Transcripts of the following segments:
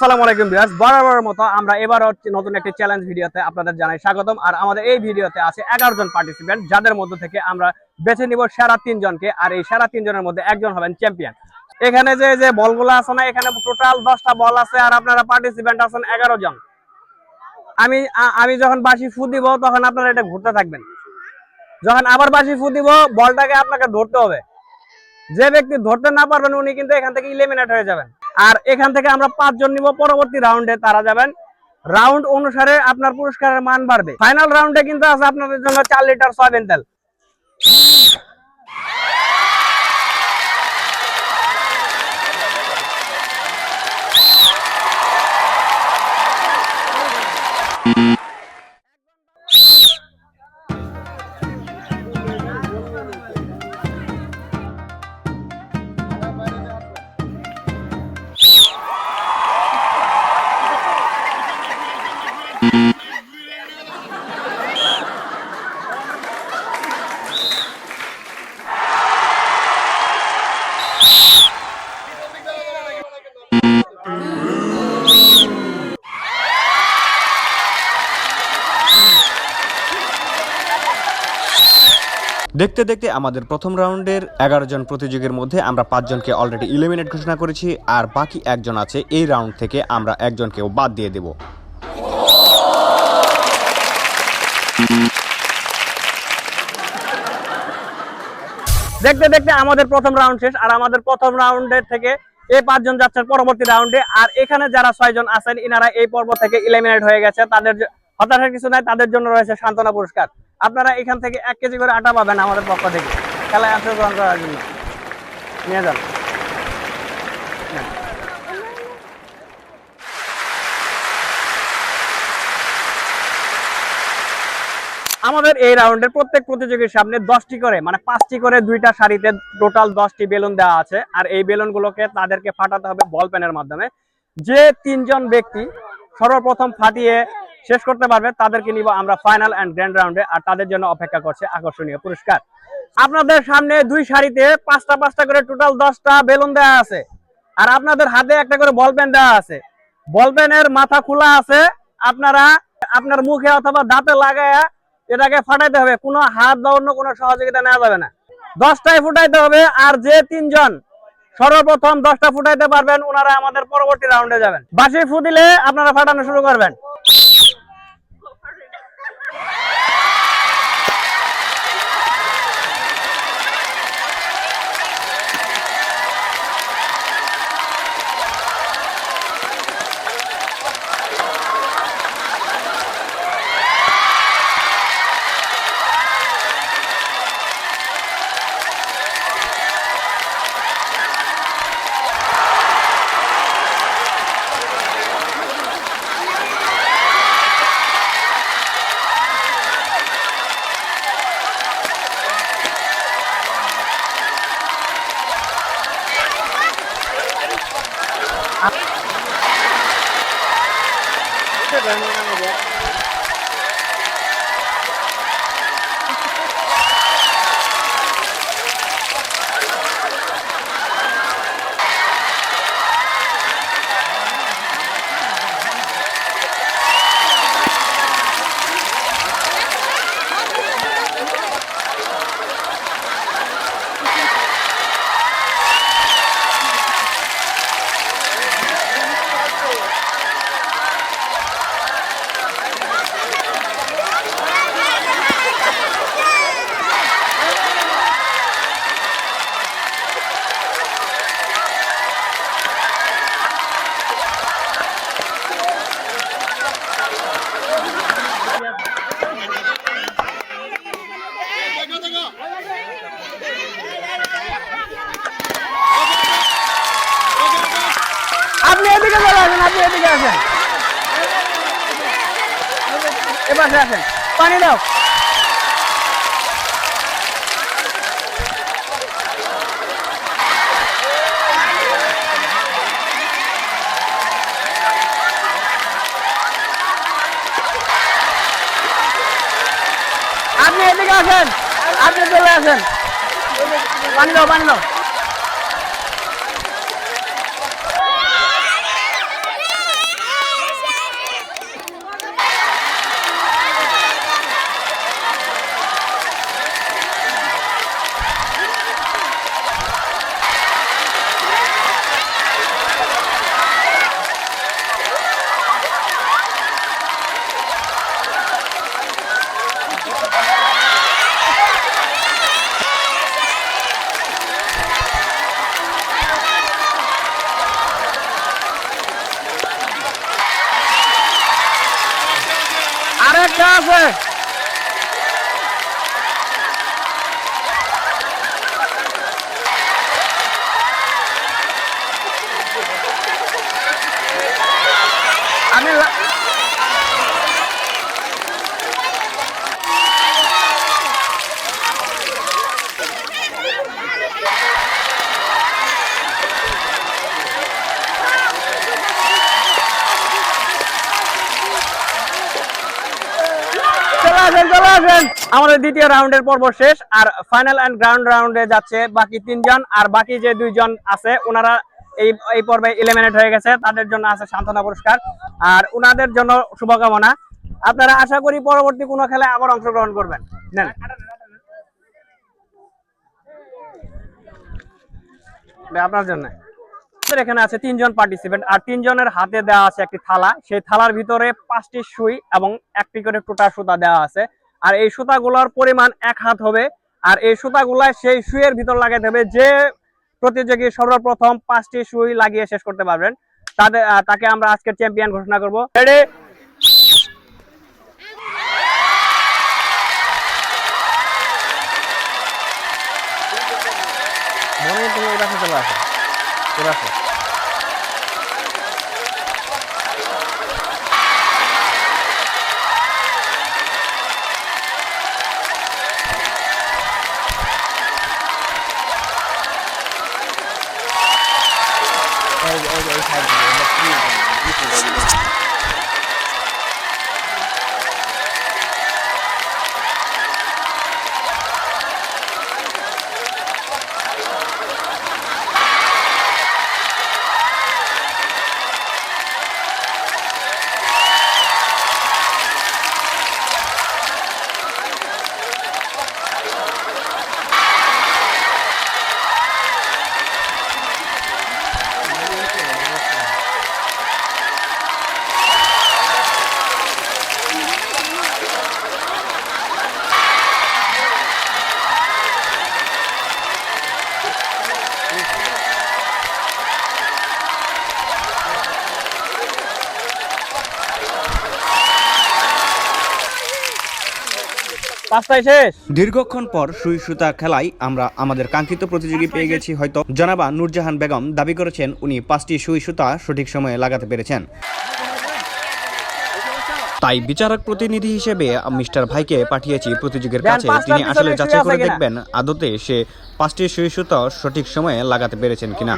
আসসালামু আলাইকুম বিয়াস বরাবরের মতো আমরা এবারও নতুন একটি চ্যালেঞ্জ ভিডিওতে আপনাদের জানাই স্বাগতম। আর আমাদের এই ভিডিওতে আছে এগারো জন পার্টিসিপেন্ট যাদের মধ্যে থেকে আমরা বেছে নিব সেরা তিনজনকে, আর এই সেরা তিনজনের মধ্যে একজন হবেন চ্যাম্পিয়ন এখানে যে যে বলগুলো আছে না, এখানে টোটাল দশটা বল আছে, আর আপনারা পার্টিসিপেন্ট আছেন এগারো জন। আমি আমি যখন বাসি ফু দিব, তখন আপনারা এটা ঘুরতে থাকবেন। যখন আবার বাসি ফু দিব, বলটাকে আপনাকে ধরতে হবে। যে ব্যক্তি ধরতে না পারবেন, উনি কিন্তু এখান থেকে ইলিমিনেট হয়ে যাবেন। আর এখান থেকে আমরা পাঁচজন নিব, পরবর্তী রাউন্ডে তারা যাবেন। রাউন্ড অনুসারে আপনার পুরস্কারের মান বাড়বে। ফাইনাল রাউন্ডে কিন্তু আছে আপনাদের জন্য চার লিটার সয়াবিন তেল। দেখতে দেখতে আমাদের প্রথম রাউন্ডের এগারো জন প্রতিযোগীর মধ্যে আমরা পাঁচজনকে অলরেডি ইলিমিনেট ঘোষণা করেছি, আর বাকি একজন আছে, এই রাউন্ড থেকে আমরা একজনকেও বাদ দিয়ে দেব। দেখতে দেখতে আমাদের প্রথম রাউন্ড শেষ, আর আমাদের প্রথম রাউন্ডের থেকে এই পাঁচজন যাচ্ছেন পরবর্তী রাউন্ডে আর এখানে যারা ছয়জন আছেন, ইনারা এই পর্ব থেকে ইলিমিনেট হয়ে গেছে। তাদের হতাশার কিছু নাই, তাদের জন্য রয়েছে সান্ত্বনা পুরস্কার। আপনারা এখান থেকে এক কেজি করে আটা পাবেন আমাদের পক্ষ থেকে। খেলায় অংশগ্রহণ করার জন্য। নিয়ে যান। আমাদের এই রাউন্ডের প্রত্যেক প্রতিযোগীর সামনে দশটি করে মানে পাঁচটি করে দুইটা শাড়িতে টোটাল দশটি বেলুন দেওয়া আছে। আর এই বেলুনগুলোকে তাদেরকে ফাটাতে হবে বল পেনের মাধ্যমে। যে তিনজন ব্যক্তি সর্বপ্রথম ফাটিয়ে শেষ করতে পারবে, তাদেরকে নিব আমরা ফাইনাল অ্যান্ড গ্র্যান্ড রাউন্ডে আর তাদের জন্য অপেক্ষা করছে আকর্ষণীয় পুরস্কার। আপনাদের সামনে দুই শাড়িতে পাঁচটা পাঁচটা করে টোটাল দশটা বেলুন দেওয়া আছে। আর আপনাদের হাতে একটা করে বল পেন দেওয়া আছে। বল পেনের মাথা খোলা আছে, আপনারা আপনার মুখে অথবা দাঁতে লাগায়া এটাকে ফাটাইতে হবে, কোনো হাত বা অন্য কোনো সহযোগিতা নেওয়া যাবে না। দশটায় ফুটাইতে হবে, আর যে তিনজন সর্বপ্রথম দশটা ফুটাইতে পারবেন, ওনারা আমাদের পরবর্তী রাউন্ডে যাবেন। বাসি ফু দিলে আপনারা ফাটানো শুরু করবেন। dan 家 এদিকে আসেন। এপাশে আসেন। পানি দাও। আপনি এদিকে আসেন। আপনি চলে আসেন। পানি দাও পানি দাও চলে আসেন আমাদের দ্বিতীয় রাউন্ডের পর্ব শেষ, আর ফাইনাল গ্রাউন্ড রাউন্ডে যাচ্ছে বাকি তিনজন, আর বাকি যে দুইজন আছে, ওনারা এই এই পর্বে হয়ে গেছে, তাদের জন্য আছে সান্ত্বনা পুরস্কার, আর ওনাদের জন্য শুভকামনা। আপনারা আশা করি পরবর্তী কোনো আবার অংশগ্রহণ করবেন। নেন। আপনার জন্য। এখানে আছে তিনজন পার্টিসিপেন্ট আর তিনজনের হাতে দেওয়া আছে একটি থালা। সেই থালার ভিতরে পাঁচটি সুই এবং একটি করে টোটা সুতা দেওয়া আছে। আর এই সুতাগুলোর পরিমাণ এক হাত হবে। আর এই সুতাগুলা সেই সুইয়ের ভিতর লাগাতে হবে যে প্রতিযোগী সর্বপ্রথম পাঁচটি সুই লাগিয়ে শেষ করতে পারবেন। তাদের তাকে আমরা আজকে চ্যাম্পিয়ন ঘোষণা করব। রেডি মনে ওই পাশে চলে আসো। ওই পাশে। এই- এই- এই side থেকে, এটা free হবে, free হবে। পাঁচটায় শেষ। দীর্ঘক্ষণ পর সুই সুতা খেলায় আমরা আমাদের কাঙ্ক্ষিত প্রতিযোগী পেয়ে গেছি হয়তো। জনাবা নূরজাহান বেগম দাবি করেছেন উনি পাঁচটি সুই সুতা সঠিক সময়ে লাগাতে পেরেছেন। তাই বিচারক প্রতিনিধি হিসেবে মিস্টার ভাইকে পাঠিয়েছি প্রতিযোগীর কাছে। তিনি আসলে যাচাই করে দেখবেন আদতে সে পাঁচটি সুই সুতা সঠিক সময়ে লাগাতে পেরেছেন কিনা।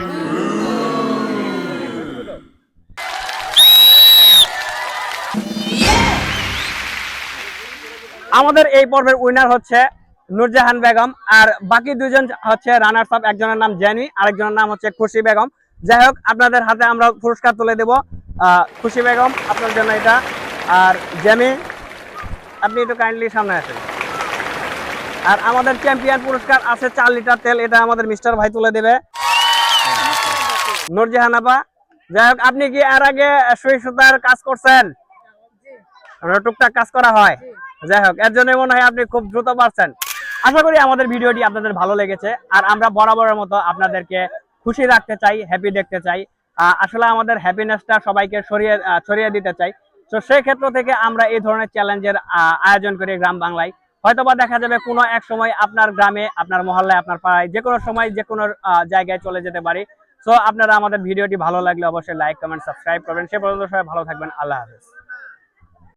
আমাদের এই পর্বের উইনার হচ্ছে নুরজাহান বেগম আর বাকি দুজন হচ্ছে রানার্স আপ একজনের নাম জেনি আরেকজনের নাম হচ্ছে খুশি বেগম। যাই হোক আপনাদের হাতে আমরা পুরস্কার তুলে দেব। খুশি বেগম আপনার জন্য এটা। আর জেমি আপনি একটু কাইন্ডলি সামনে আসেন। আর আমাদের চ্যাম্পিয়ন পুরস্কার আছে চার লিটার তেল এটা আমাদের মিস্টার ভাই তুলে দেবে। নূরজাহান আপা যাই হোক আপনি কি এর আগে সুই সুতার কাজ করছেন? টুকটাক কাজ করা হয়? যাই হোক এর জন্য মনে হয় আপনি খুব দ্রুত পারছেন। আশা করি আমাদের ভিডিওটি আপনাদের ভালো লেগেছে, আর আমরা বরাবরের মতো আপনাদেরকে খুশি রাখতে চাই হ্যাপি দেখতে চাই। আসলে আমাদের হ্যাপিনেসটা সবাইকে সরিয়ে ছড়িয়ে দিতে চাই। তো সেই ক্ষেত্র থেকে আমরা এই ধরনের চ্যালেঞ্জের আয়োজন করি গ্রাম বাংলায়। হয়তোবা দেখা যাবে কোনো এক সময় আপনার গ্রামে, আপনার মহল্লায়, আপনার পাড়ায়, যে কোনো সময়, যে কোনো জায়গায় চলে যেতে পারি। সো আপনারা আমাদের ভিডিওটি ভালো লাগলে অবশ্যই লাইক কমেন্ট সাবস্ক্রাইব করবেন। সে পর্যন্ত সবাই ভালো থাকবেন। আল্লাহ হাফেজ।